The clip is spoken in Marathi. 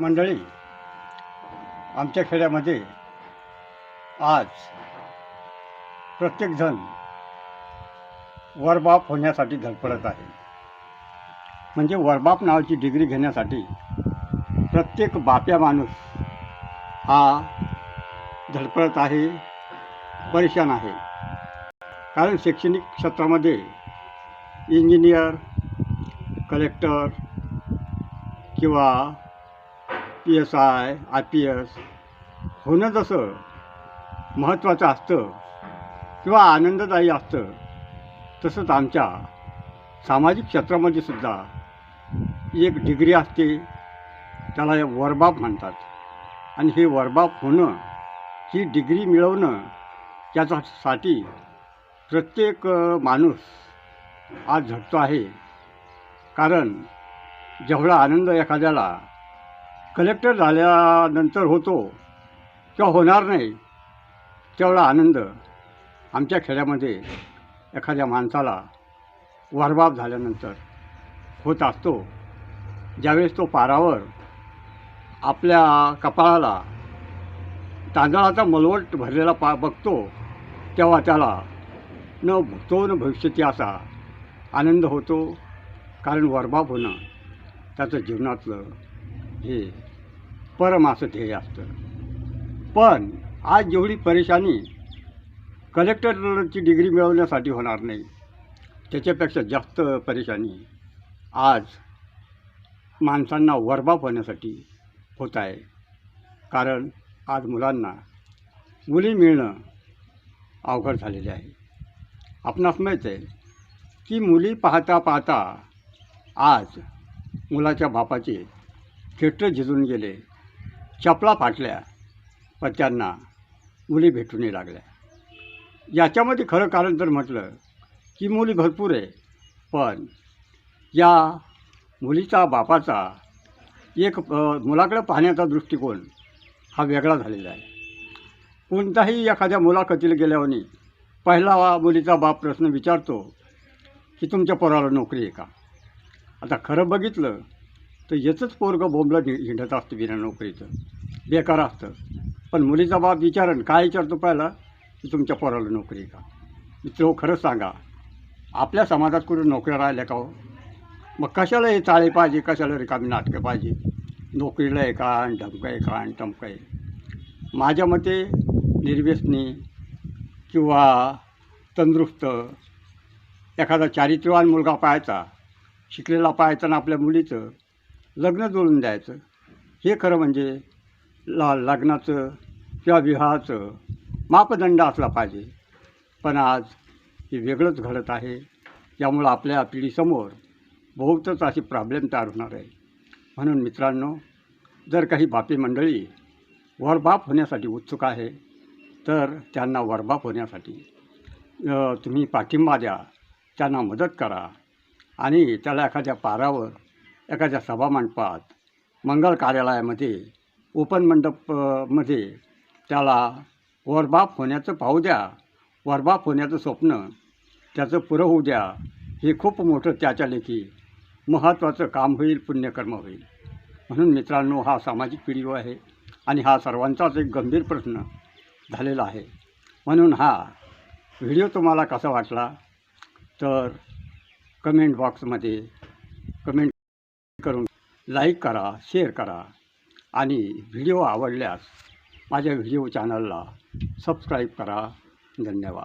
मंडळी आमच्या खेड्यामध्ये आज प्रत्येकजण वरबाप होण्यासाठी धडपडत आहे. म्हणजे वरबाप नावाची डिग्री घेण्यासाठी प्रत्येक बाप्या माणूस हा धडपडत आहे परेशान आहे. कारण शैक्षणिक क्षेत्रामध्ये इंजिनियर कलेक्टर किंवा P S I I P S होणं जसं महत्त्वाचं असतं किंवा आनंददायी असतं तसंच आमच्या सामाजिक क्षेत्रामध्ये सुद्धा एक डिग्री असते त्याला वरबाप म्हणतात. आणि हे वरबाप होणं ही डिग्री मिळवणं याच्यासाठी प्रत्येक माणूस आज झटतो आहे. कारण जेवढा आनंद एखाद्याला कलेक्टर झाल्यानंतर होतो किंवा होणार नाही तेवढा आनंद आमच्या खेड्यामध्ये एखाद्या माणसाला वरबाप झाल्यानंतर होत असतो. ज्यावेळेस तो पारावर आपल्या कपाळाला तांदळाचा मलवट भरलेला पा बघतो तेव्हा त्याला न भुगतो न भविष्यती असा आनंद होतो. कारण वरबाप होणं त्याचं जीवनातलं हे परम असं ध्येय असतं. पण आज जेवढी परेशानी कलेक्टरची डिग्री मिळवण्यासाठी होणार नाही त्याच्यापेक्षा जास्त परेशानी आज माणसांना वरबाप होण्यासाठी होत आहे. कारण आज मुलांना मुली मिळणं अवघड झालेले आहे. आपणास माहीत आहे की मुली पाहता पाहता आज मुलाच्या बापाचे थिएटर झिजून गेले. चपला फाटल्या पण त्यांना मुली भेटूनही लागल्या. याच्यामध्ये खरं कारण तर म्हटलं की मुली भरपूर आहे पण या मुलीचा बापाचा एक मुलाकडं पाहण्याचा दृष्टिकोन हा वेगळा झालेला आहे. कोणताही एखाद्या मुलाखतीला गेल्यावर पहिला मुलीचा बाप प्रश्न विचारतो की तुमच्या पोराला नोकरी आहे का? आता खरं बघितलं तर याचंच पोरगं बोंबलं हि- हिंडत असतं बिना नोकरीचं. बेकार असतं. पण मुलीचा बाप विचारण काय विचारतो पहिला? की तुमच्या पोराला नोकरी आहे का? मित्र हो, खरंच सांगा. आपल्या समाजात कुठे नोकऱ्या राहिल्या का हो? मग कशाला हे चाळे पाहिजे? कशाला रिकामी नाटकं पाहिजे? नोकरीला आहे का आणि ढमकं आहे का आणि टमकं आहे माझ्या मते निर्व्यसनी किंवा तंदुरुस्त एखादा चारित्र्यवान मुलगा पाहायचा शिकलेला पाहायचा ना आपल्या मुलीचं लग्न जुळून द्यायचं. हे खरं म्हणजे ला लग्नाचं किंवा विवाहाचं मापदंड असला पाहिजे. पण आज हे वेगळंच घडत आहे. त्यामुळं आपल्या पिढीसमोर बहुतच असे प्रॉब्लेम तयार होणार आहे. म्हणून मित्रांनो जर काही बापी मंडळी वरबाप होण्यासाठी उत्सुक आहे तर त्यांना वरबाप होण्यासाठी तुम्ही पाठिंबा द्या. त्यांना मदत करा. आणि त्याला एखाद्या पारावर एखाद्या सभामंडपात मंगल कार्यालयामध्ये ओपन मंडपमध्ये त्याला वरबाप होण्याचं पाहू द्या वरबाप होण्याचं स्वप्न त्याचं पुरं होऊ द्या हे खूप मोठं त्याच्या लेखी महत्त्वाचं काम होईल पुण्यकर्म होईल. म्हणून मित्रांनो हा सामाजिक पिढी आहे आणि हा सर्वांचाच एक गंभीर प्रश्न झालेला आहे. म्हणून हा व्हिडिओ तुम्हाला कसा वाटला तर कमेंट बॉक्समध्ये कमेंट करून लाईक करा शेअर करा आणि व्हिडिओ आवडल्यास माझ्या व्हिडिओ चॅनलला सबस्क्राईब करा. धन्यवाद.